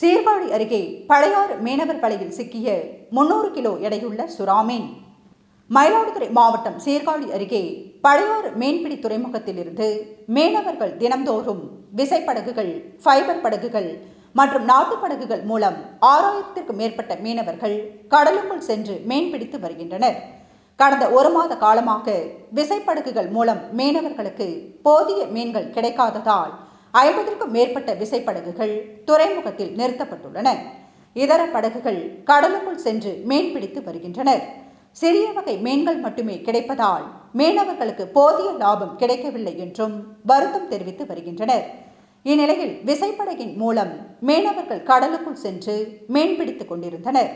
சீர்காழி அருகே பழையாறு மீனவர் வலையில் சிக்கிய முன்னூறு கிலோ எடையுள்ள சுறாமீன். மயிலாடுதுறை மாவட்டம் சீர்காழி அருகே பழையாறு மீன்பிடி துறைமுகத்திலிருந்து மீனவர்கள் தினம்தோறும் விசைப்படகுகள் ஃபைபர் படகுகள் மற்றும் நாட்டு படகுகள் மூலம் ஆறாயிரத்திற்கும் மேற்பட்ட மீனவர்கள் கடலுக்குள் சென்று மீன்பிடித்து வருகின்றனர். கடந்த ஒரு மாத காலமாக விசைப்படகுகள் மூலம் மீனவர்களுக்கு போதிய மீன்கள் கிடைக்காததால் ஐம்பதற்கும் மேற்பட்ட விசைப்படகுகள் துறைமுகத்தில் நிறுத்தப்பட்டுள்ளன. இதர படகுகள் கடலுக்குள் சென்று மீன்பிடித்து வருகின்றனர். சிறிய வகை மீன்கள் மட்டுமே கிடைப்பதால் மீனவர்களுக்கு போதிய லாபம் கிடைக்கவில்லை என்றும் வருத்தம் தெரிவித்து வருகின்றனர். இந்நிலையில் விசைப்படகின் மூலம் மீனவர்கள் கடலுக்குள் சென்று மீன்பிடித்துக் கொண்டிருந்தனர்.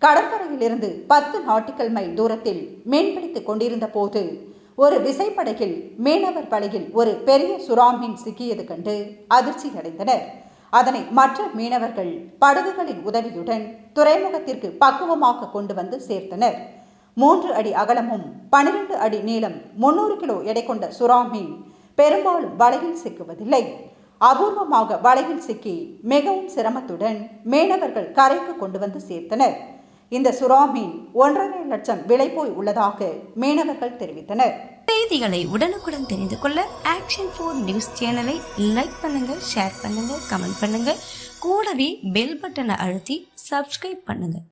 கடற்கரையிலிருந்து பத்து நாட்டிக்கல் மைல் தூரத்தில் மீன்பிடித்துக் கொண்டிருந்த போது ஒரு விசைப்படகில் மீனவர் வலையில் ஒரு பெரிய சுறாமீன் சிக்கியது கண்டு அதிர்ச்சி அடைந்தனர் அதனை மற்ற மீனவர்கள் படகுகளின் உதவியுடன் துறைமுகத்திற்கு பக்குவமாக கொண்டு வந்து சேர்த்தனர். மூன்று அடி அகலமும் பனிரெண்டு அடி நீளம் முன்னூறு கிலோ எடை கொண்ட சுறாமீன் பெரும்பாலும் வலையில் சிக்குவதில்லை. அபூர்வமாக வலையில் சிக்கி மிகவும் சிரமத்துடன் மீனவர்கள் கரைக்கு கொண்டு வந்து சேர்த்தனர். இந்த சுறாமீன் ஒன்றரை லட்சம் விலை போய் உள்ளதாக மீனவர்கள் தெரிவித்தனர். செய்திகளை உடனுக்குடன் தெரிந்து கொள்ள ஆக்ஷன் ஃபோர் நியூஸ் சேனலை லைக் பண்ணுங்க ஷேர் பண்ணுங்க கமெண்ட் பண்ணுங்க. கூடவே பெல் பட்டனை அழுத்தி சப்ஸ்கிரைப் பண்ணுங்க.